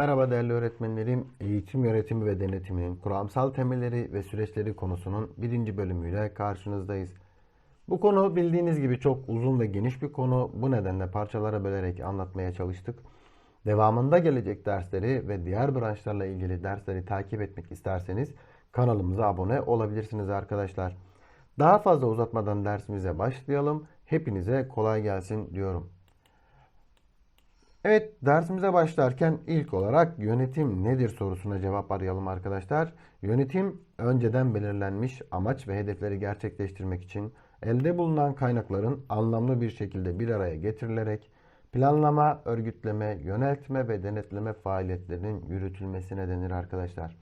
Merhaba değerli öğretmenlerim. Eğitim yönetimi ve denetiminin kuramsal temelleri ve süreçleri konusunun birinci bölümüyle karşınızdayız. Bu konu bildiğiniz gibi çok uzun ve geniş bir konu. Bu nedenle parçalara bölerek anlatmaya çalıştık. Devamında gelecek dersleri ve diğer branşlarla ilgili dersleri takip etmek isterseniz kanalımıza abone olabilirsiniz arkadaşlar. Daha fazla uzatmadan dersimize başlayalım. Hepinize kolay gelsin diyorum. Evet dersimize başlarken ilk olarak yönetim nedir sorusuna cevap arayalım arkadaşlar. Yönetim önceden belirlenmiş amaç ve hedefleri gerçekleştirmek için elde bulunan kaynakların anlamlı bir şekilde bir araya getirilerek planlama, örgütleme, yöneltme ve denetleme faaliyetlerinin yürütülmesine denir arkadaşlar.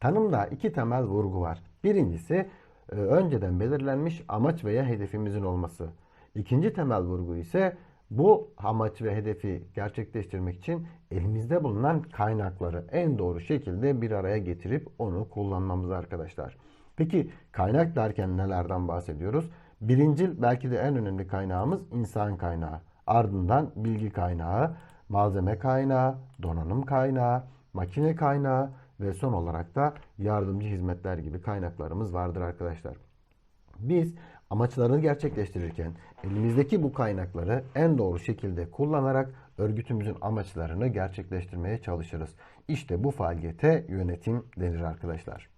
Tanımda iki temel vurgu var. Birincisi e, önceden belirlenmiş amaç veya hedefimizin olması. İkinci temel vurgu ise bu amaç ve hedefi gerçekleştirmek için elimizde bulunan kaynakları en doğru şekilde bir araya getirip onu kullanmamız arkadaşlar. Peki kaynak derken nelerden bahsediyoruz? Birincil belki de en önemli kaynağımız insan kaynağı. Ardından bilgi kaynağı, malzeme kaynağı, donanım kaynağı, makine kaynağı ve son olarak da yardımcı hizmetler gibi kaynaklarımız vardır arkadaşlar. Biz amaçlarını gerçekleştirirken elimizdeki bu kaynakları en doğru şekilde kullanarak örgütümüzün amaçlarını gerçekleştirmeye çalışırız. İşte bu faaliyete yönetim denir arkadaşlar.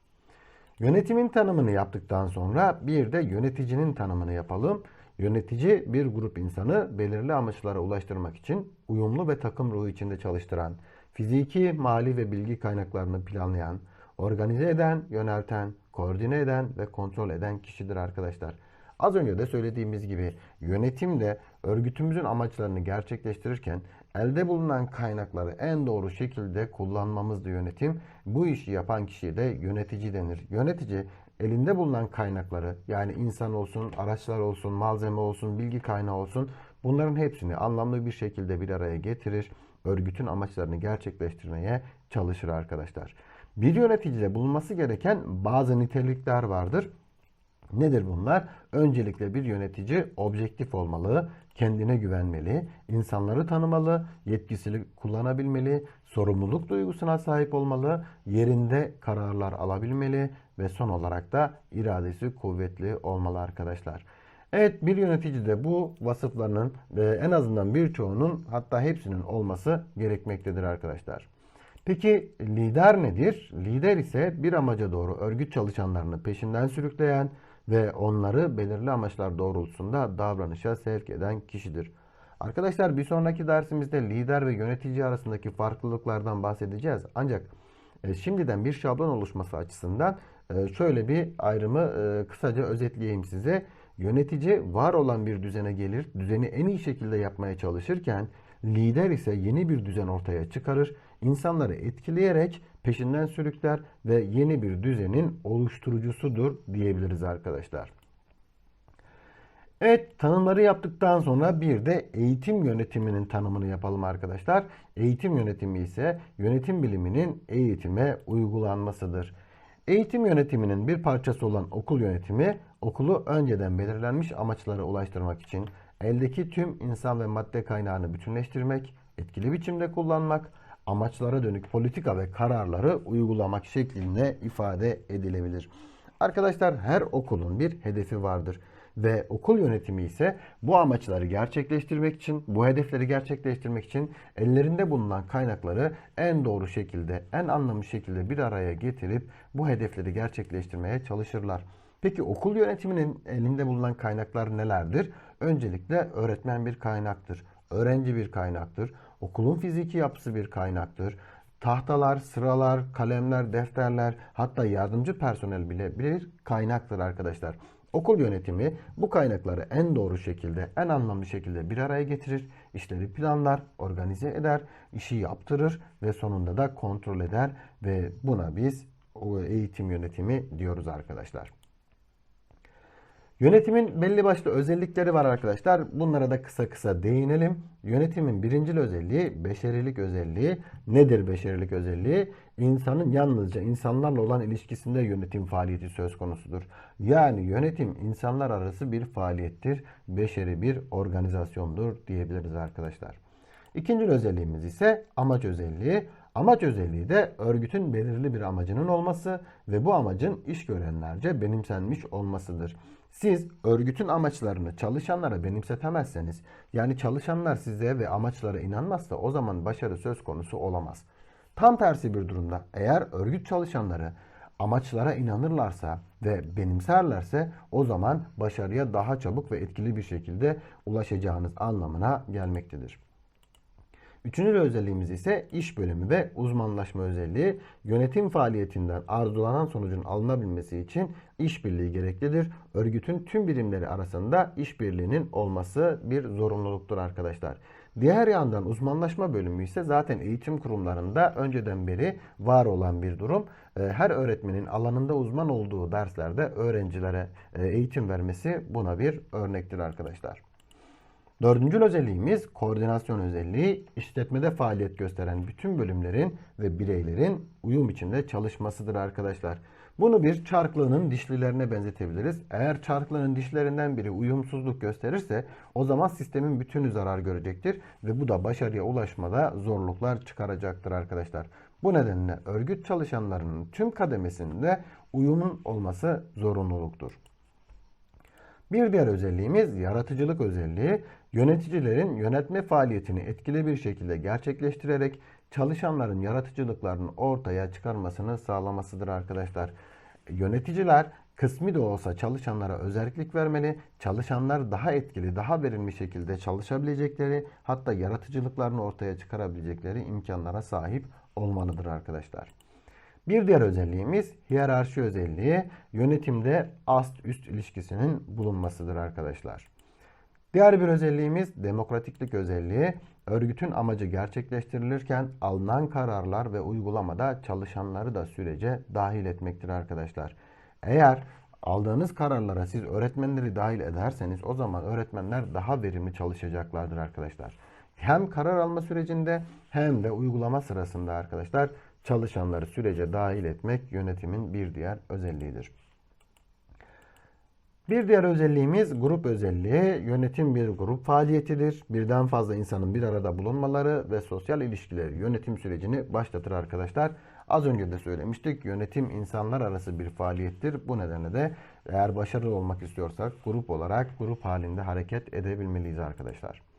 Yönetimin tanımını yaptıktan sonra bir de yöneticinin tanımını yapalım. Yönetici bir grup insanı belirli amaçlara ulaştırmak için uyumlu ve takım ruhu içinde çalıştıran, fiziki, mali ve bilgi kaynaklarını planlayan, organize eden, yönelten, koordine eden ve kontrol eden kişidir arkadaşlar. Az önce de söylediğimiz gibi yönetim de örgütümüzün amaçlarını gerçekleştirirken elde bulunan kaynakları en doğru şekilde kullanmamızdı yönetim. Bu işi yapan kişiye de yönetici denir. Yönetici elinde bulunan kaynakları yani insan olsun, araçlar olsun, malzeme olsun, bilgi kaynağı olsun bunların hepsini anlamlı bir şekilde bir araya getirir. Örgütün amaçlarını gerçekleştirmeye çalışır arkadaşlar. Bir yöneticide bulunması gereken bazı nitelikler vardır. Nedir bunlar? Öncelikle bir yönetici objektif olmalı, kendine güvenmeli, insanları tanımalı, yetkisini kullanabilmeli, sorumluluk duygusuna sahip olmalı, yerinde kararlar alabilmeli ve son olarak da iradesi kuvvetli olmalı arkadaşlar. Evet bir yöneticide bu vasıflarının en azından birçoğunun hatta hepsinin olması gerekmektedir arkadaşlar. Peki lider nedir? Lider ise bir amaca doğru örgüt çalışanlarını peşinden sürükleyen ve onları belirli amaçlar doğrultusunda davranışa sevk eden kişidir. Arkadaşlar bir sonraki dersimizde lider ve yönetici arasındaki farklılıklardan bahsedeceğiz. Ancak e, şimdiden bir şablon oluşması açısından e, şöyle bir ayrımı e, kısaca özetleyeyim size. Yönetici var olan bir düzene gelir, düzeni en iyi şekilde yapmaya çalışırken lider ise yeni bir düzen ortaya çıkarır, insanları etkileyerek peşinden sürükler ve yeni bir düzenin oluşturucusudur diyebiliriz arkadaşlar. Evet tanımları yaptıktan sonra bir de eğitim yönetiminin tanımını yapalım arkadaşlar. Eğitim yönetimi ise yönetim biliminin eğitime uygulanmasıdır. Eğitim yönetiminin bir parçası olan okul yönetimi okulu önceden belirlenmiş amaçlara ulaştırmak için eldeki tüm insan ve madde kaynağını bütünleştirmek, etkili biçimde kullanmak, amaçlara dönük politika ve kararları uygulamak şeklinde ifade edilebilir. Arkadaşlar her okulun bir hedefi vardır ve okul yönetimi ise bu amaçları gerçekleştirmek için, bu hedefleri gerçekleştirmek için ellerinde bulunan kaynakları en doğru şekilde, en anlamlı şekilde bir araya getirip bu hedefleri gerçekleştirmeye çalışırlar. Peki okul yönetiminin elinde bulunan kaynaklar nelerdir? Öncelikle öğretmen bir kaynaktır, öğrenci bir kaynaktır, okulun fiziki yapısı bir kaynaktır. Tahtalar, sıralar, kalemler, defterler hatta yardımcı personel bile bir kaynaktır arkadaşlar. Okul yönetimi bu kaynakları en doğru şekilde, en anlamlı şekilde bir araya getirir, işleri planlar, organize eder, işi yaptırır ve sonunda da kontrol eder ve buna biz eğitim yönetimi diyoruz arkadaşlar. Yönetimin belli başlı özellikleri var arkadaşlar. Bunlara da kısa kısa değinelim. Yönetimin birincil özelliği beşerilik özelliği. Nedir beşerilik özelliği? İnsanın yalnızca insanlarla olan ilişkisinde yönetim faaliyeti söz konusudur. Yani yönetim insanlar arası bir faaliyettir. Beşeri bir organizasyondur diyebiliriz arkadaşlar. İkinci özelliğimiz ise amaç özelliği. Amaç özelliği de örgütün belirli bir amacının olması ve bu amacın iş görenlerce benimsenmiş olmasıdır. Siz örgütün amaçlarını çalışanlara benimsetemezseniz, yani çalışanlar size ve amaçlara inanmazsa o zaman başarı söz konusu olamaz. Tam tersi bir durumda eğer örgüt çalışanları amaçlara inanırlarsa ve benimserlerse o zaman başarıya daha çabuk ve etkili bir şekilde ulaşacağınız anlamına gelmektedir. Üçüncü özelliğimiz ise iş bölümü ve uzmanlaşma özelliği. Yönetim faaliyetinden arzulanan sonucun alınabilmesi için işbirliği gereklidir. Örgütün tüm birimleri arasında işbirliğinin olması bir zorunluluktur arkadaşlar. Diğer yandan uzmanlaşma bölümü ise zaten eğitim kurumlarında önceden beri var olan bir durum. Ee, her öğretmenin alanında uzman olduğu derslerde öğrencilere e, eğitim vermesi buna bir örnektir arkadaşlar. Dördüncü özelliğimiz koordinasyon özelliği. İşletmede faaliyet gösteren bütün bölümlerin ve bireylerin uyum içinde çalışmasıdır arkadaşlar. Bunu bir çarklığının dişlilerine benzetebiliriz. Eğer çarklığının dişlerinden biri uyumsuzluk gösterirse o zaman sistemin bütünü zarar görecektir ve bu da başarıya ulaşmada zorluklar çıkaracaktır arkadaşlar. Bu nedenle örgüt çalışanlarının tüm kademesinde uyumun olması zorunluluktur. Bir diğer özelliğimiz yaratıcılık özelliği. Yöneticilerin yönetme faaliyetini etkili bir şekilde gerçekleştirerek çalışanların yaratıcılıklarını ortaya çıkarmasını sağlamasıdır arkadaşlar. Yöneticiler kısmi de olsa çalışanlara özellik vermeli. Çalışanlar daha etkili, daha verimli şekilde çalışabilecekleri, hatta yaratıcılıklarını ortaya çıkarabilecekleri imkanlara sahip olmalıdır arkadaşlar. Bir diğer özelliğimiz hiyerarşi özelliği yönetimde ast üst ilişkisinin bulunmasıdır arkadaşlar. Diğer bir özelliğimiz demokratiklik özelliği. Örgütün amacı gerçekleştirilirken alınan kararlar ve uygulamada çalışanları da sürece dahil etmektir arkadaşlar. Eğer aldığınız kararlara siz öğretmenleri dahil ederseniz o zaman öğretmenler daha verimli çalışacaklardır arkadaşlar. Hem karar alma sürecinde hem de uygulama sırasında arkadaşlar çalışanları sürece dahil etmek yönetimin bir diğer özelliğidir. Bir diğer özelliğimiz grup özelliği. Yönetim bir grup faaliyetidir. Birden fazla insanın bir arada bulunmaları ve sosyal ilişkileri yönetim sürecini başlatır arkadaşlar. Az önce de söylemiştik. Yönetim insanlar arası bir faaliyettir. Bu nedenle de eğer başarılı olmak istiyorsak grup olarak grup halinde hareket edebilmeliyiz arkadaşlar.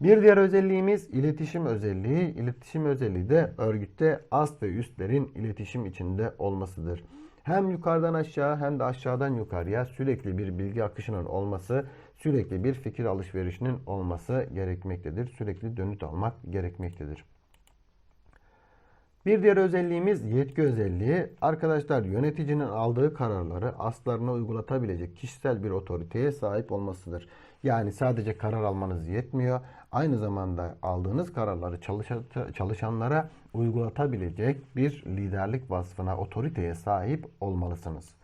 Bir diğer özelliğimiz iletişim özelliği. İletişim özelliği de örgütte ast ve üstlerin iletişim içinde olmasıdır. Hem yukarıdan aşağı hem de aşağıdan yukarıya sürekli bir bilgi akışının olması, sürekli bir fikir alışverişinin olması gerekmektedir. Sürekli dönüt almak gerekmektedir. Bir diğer özelliğimiz yetki özelliği. Arkadaşlar yöneticinin aldığı kararları aslarına uygulatabilecek kişisel bir otoriteye sahip olmasıdır. Yani sadece karar almanız yetmiyor. Aynı zamanda aldığınız kararları çalışanlara uygulatabilecek bir liderlik vasfına, otoriteye sahip olmalısınız.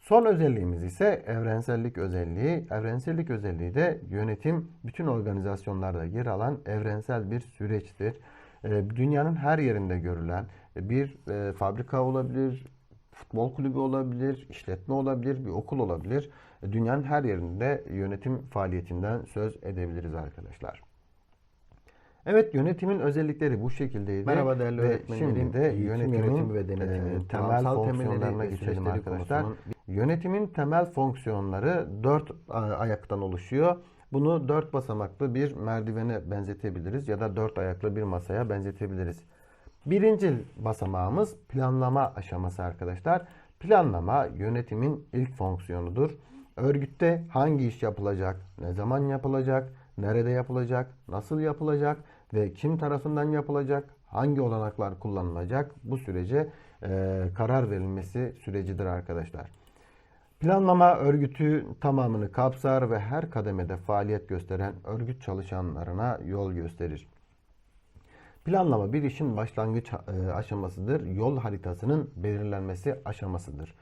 Son özelliğimiz ise evrensellik özelliği. Evrensellik özelliği de yönetim bütün organizasyonlarda yer alan evrensel bir süreçtir. Ee, dünyanın her yerinde görülen bir e, fabrika olabilir, futbol kulübü olabilir, işletme olabilir, bir okul olabilir. Dünyanın her yerinde yönetim faaliyetinden söz edebiliriz arkadaşlar. Evet yönetimin özellikleri bu şekildeydi. Merhaba değerli öğretmenlerim. Şimdi de yönetimin yönetimi ve denetimi, e, temel fonksiyonlarına geçelim arkadaşlar. konusunun- Yönetimin temel fonksiyonları dört a, ayaktan oluşuyor. Bunu dört basamaklı bir merdivene benzetebiliriz ya da dört ayaklı bir masaya benzetebiliriz. Birinci basamağımız planlama aşaması arkadaşlar. Planlama yönetimin ilk fonksiyonudur. Örgütte hangi iş yapılacak, ne zaman yapılacak, nerede yapılacak, nasıl yapılacak ve kim tarafından yapılacak, hangi olanaklar kullanılacak bu sürece e, karar verilmesi sürecidir arkadaşlar. Planlama örgütü tamamını kapsar ve her kademede faaliyet gösteren örgüt çalışanlarına yol gösterir. Planlama bir işin başlangıç e, aşamasıdır. Yol haritasının belirlenmesi aşamasıdır.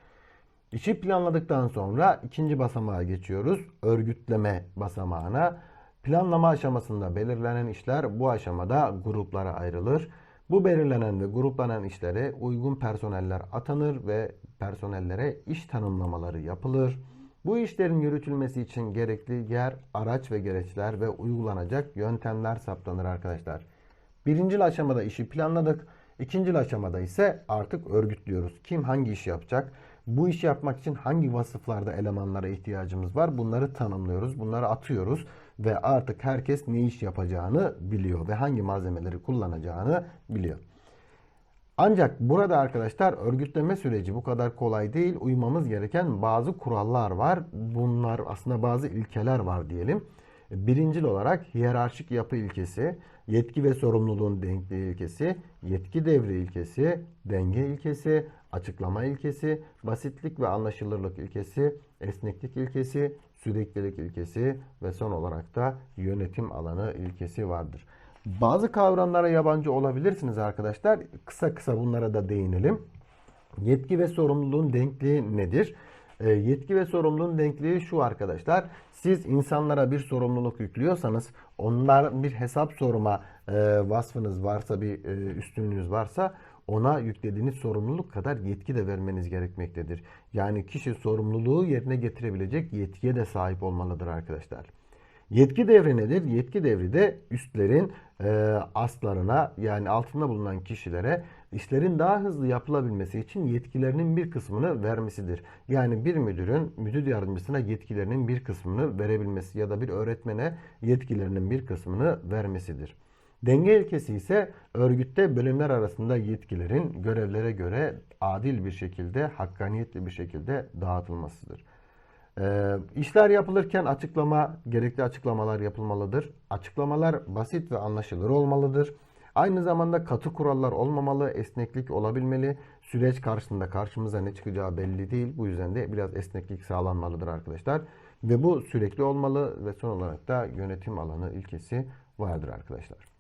İşi planladıktan sonra ikinci basamağa geçiyoruz. Örgütleme basamağına. Planlama aşamasında belirlenen işler bu aşamada gruplara ayrılır. Bu belirlenen ve gruplanan işlere uygun personeller atanır ve personellere iş tanımlamaları yapılır. Bu işlerin yürütülmesi için gerekli yer, araç ve gereçler ve uygulanacak yöntemler saptanır arkadaşlar. Birinci aşamada işi planladık. İkinci aşamada ise artık örgütlüyoruz. Kim hangi işi yapacak? Bu işi yapmak için hangi vasıflarda elemanlara ihtiyacımız var? Bunları tanımlıyoruz. Bunları atıyoruz ve artık herkes ne iş yapacağını biliyor ve hangi malzemeleri kullanacağını biliyor. Ancak burada arkadaşlar örgütleme süreci bu kadar kolay değil. Uymamız gereken bazı kurallar var. Bunlar aslında bazı ilkeler var diyelim. Birincil olarak hiyerarşik yapı ilkesi, yetki ve sorumluluğun denkliği ilkesi, yetki devri ilkesi, denge ilkesi, açıklama ilkesi, basitlik ve anlaşılırlık ilkesi, esneklik ilkesi, süreklilik ilkesi ve son olarak da yönetim alanı ilkesi vardır. Bazı kavramlara yabancı olabilirsiniz arkadaşlar. Kısa kısa bunlara da değinelim. Yetki ve sorumluluğun denkliği nedir? E, yetki ve sorumluluğun denkliği şu arkadaşlar. Siz insanlara bir sorumluluk yüklüyorsanız onlar bir hesap sorma e, vasfınız varsa bir e, üstünlüğünüz varsa ona yüklediğiniz sorumluluk kadar yetki de vermeniz gerekmektedir. Yani kişi sorumluluğu yerine getirebilecek yetkiye de sahip olmalıdır arkadaşlar. Yetki devri nedir? Yetki devri de üstlerin e, aslarına yani altında bulunan kişilere işlerin daha hızlı yapılabilmesi için yetkilerinin bir kısmını vermesidir. Yani bir müdürün müdür yardımcısına yetkilerinin bir kısmını verebilmesi ya da bir öğretmene yetkilerinin bir kısmını vermesidir. Denge ilkesi ise örgütte bölümler arasında yetkilerin görevlere göre adil bir şekilde, hakkaniyetli bir şekilde dağıtılmasıdır. Ee, işler yapılırken açıklama, gerekli açıklamalar yapılmalıdır. Açıklamalar basit ve anlaşılır olmalıdır. Aynı zamanda katı kurallar olmamalı, esneklik olabilmeli. Süreç karşısında karşımıza ne çıkacağı belli değil. Bu yüzden de biraz esneklik sağlanmalıdır arkadaşlar. Ve bu sürekli olmalı ve son olarak da yönetim alanı ilkesi vardır arkadaşlar.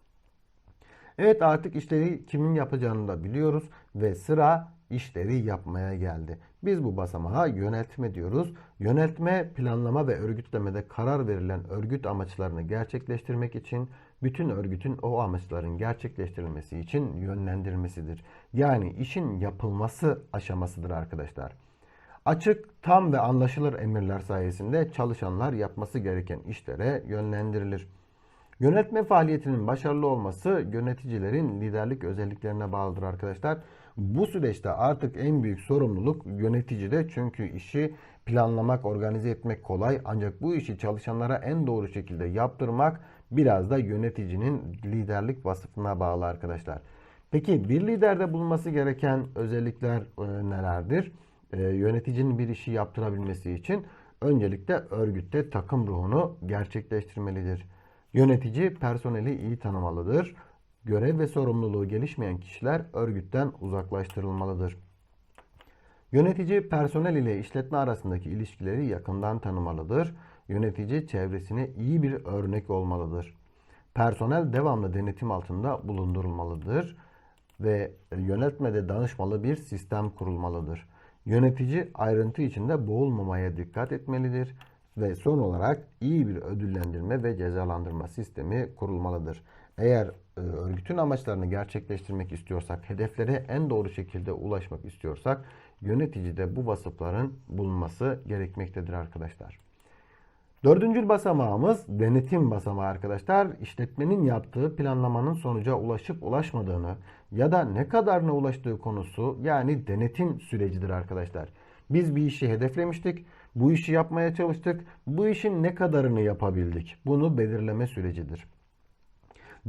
Evet artık işleri kimin yapacağını da biliyoruz ve sıra işleri yapmaya geldi. Biz bu basamağa yöneltme diyoruz. Yöneltme, planlama ve örgütlemede karar verilen örgüt amaçlarını gerçekleştirmek için bütün örgütün o amaçların gerçekleştirilmesi için yönlendirmesidir. Yani işin yapılması aşamasıdır arkadaşlar. Açık, tam ve anlaşılır emirler sayesinde çalışanlar yapması gereken işlere yönlendirilir. Yönetme faaliyetinin başarılı olması yöneticilerin liderlik özelliklerine bağlıdır arkadaşlar. Bu süreçte artık en büyük sorumluluk yöneticide çünkü işi planlamak, organize etmek kolay ancak bu işi çalışanlara en doğru şekilde yaptırmak biraz da yöneticinin liderlik vasıfına bağlı arkadaşlar. Peki bir liderde bulunması gereken özellikler e, nelerdir? E, yöneticinin bir işi yaptırabilmesi için öncelikle örgütte takım ruhunu gerçekleştirmelidir. Yönetici personeli iyi tanımalıdır. Görev ve sorumluluğu gelişmeyen kişiler örgütten uzaklaştırılmalıdır. Yönetici personel ile işletme arasındaki ilişkileri yakından tanımalıdır. Yönetici çevresine iyi bir örnek olmalıdır. Personel devamlı denetim altında bulundurulmalıdır ve yönetmede danışmalı bir sistem kurulmalıdır. Yönetici ayrıntı içinde boğulmamaya dikkat etmelidir ve son olarak iyi bir ödüllendirme ve cezalandırma sistemi kurulmalıdır. Eğer e, örgütün amaçlarını gerçekleştirmek istiyorsak, hedeflere en doğru şekilde ulaşmak istiyorsak yöneticide bu vasıfların bulunması gerekmektedir arkadaşlar. Dördüncü basamağımız denetim basamağı arkadaşlar. İşletmenin yaptığı planlamanın sonuca ulaşıp ulaşmadığını ya da ne kadarına ulaştığı konusu yani denetim sürecidir arkadaşlar. Biz bir işi hedeflemiştik. Bu işi yapmaya çalıştık. Bu işin ne kadarını yapabildik? Bunu belirleme sürecidir.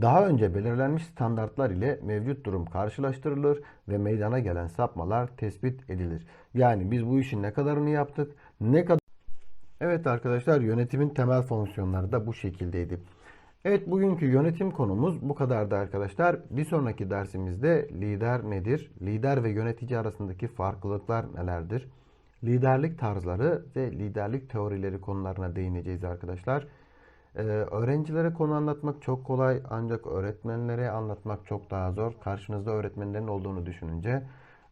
Daha önce belirlenmiş standartlar ile mevcut durum karşılaştırılır ve meydana gelen sapmalar tespit edilir. Yani biz bu işin ne kadarını yaptık, ne kadar Evet arkadaşlar yönetimin temel fonksiyonları da bu şekildeydi. Evet bugünkü yönetim konumuz bu kadardı arkadaşlar. Bir sonraki dersimizde lider nedir? Lider ve yönetici arasındaki farklılıklar nelerdir? Liderlik tarzları ve liderlik teorileri konularına değineceğiz arkadaşlar. Ee, öğrencilere konu anlatmak çok kolay ancak öğretmenlere anlatmak çok daha zor. Karşınızda öğretmenlerin olduğunu düşününce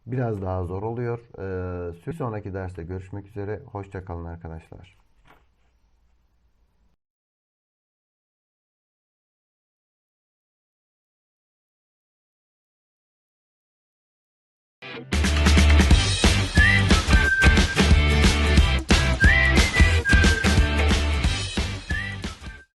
biraz daha zor oluyor. Ee, sonraki derste görüşmek üzere. Hoşçakalın arkadaşlar.